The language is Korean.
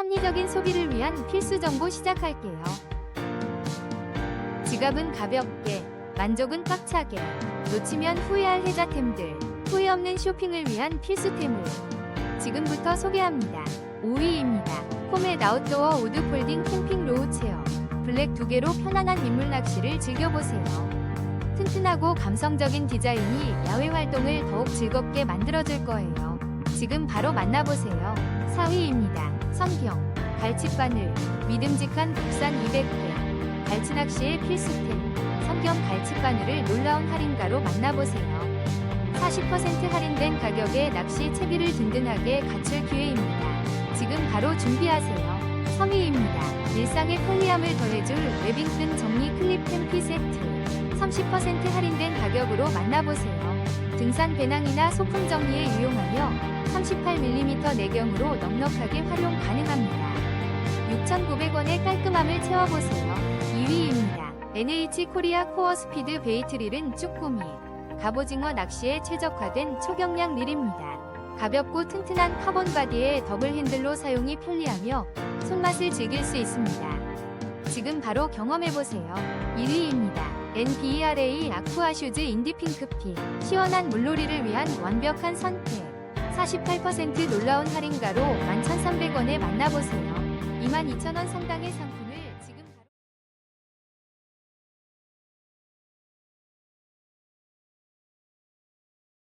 합리적인 소비를 위한 필수 정보 시작할게요. 지갑은 가볍게, 만족은 꽉차게, 놓치면 후회할 혜자템들, 후회 없는 쇼핑을 위한 필수템을 지금부터 소개합니다. 5위입니다. 포맷 아웃도어 우드 폴딩 캠핑 로우 체어. 블랙 두 개로 편안한 민물 낚시를 즐겨보세요. 튼튼하고 감성적인 디자인이 야외 활동을 더욱 즐겁게 만들어줄 거예요. 지금 바로 만나보세요. 4위입니다. 성경, 갈치바늘, 믿음직한 국산 200개, 갈치 낚시의 필수템, 성경 갈치바늘을 놀라운 할인가로 만나보세요. 40% 할인된 가격에 낚시 채비를 든든하게 갖출 기회입니다. 지금 바로 준비하세요. 3위입니다. 일상의 편리함을 더해줄 웨빙끈 정리 클립 템피 세트. 30% 할인된 가격으로 만나보세요. 등산 배낭이나 소품 정리에 유용하며 38mm 내경으로 넉넉하게 활용 가능합니다. 6,900원의 깔끔함을 채워보세요. 2위입니다. NH 코리아 코어 스피드 베이트릴은 쭈꾸미, 갑오징어 낚시에 최적화된 초경량 릴입니다. 가볍고 튼튼한 카본 바디에 더블 핸들로 사용이 편리하며 손맛을 즐길 수 있습니다. 지금 바로 경험해보세요. 1위입니다. NBRA 아쿠아 슈즈 인디 핑크빛 시원한 물놀이를 위한 완벽한 선택 48% 놀라운 할인가로 11,300원에 만나보세요. 22,000원 상당의 상품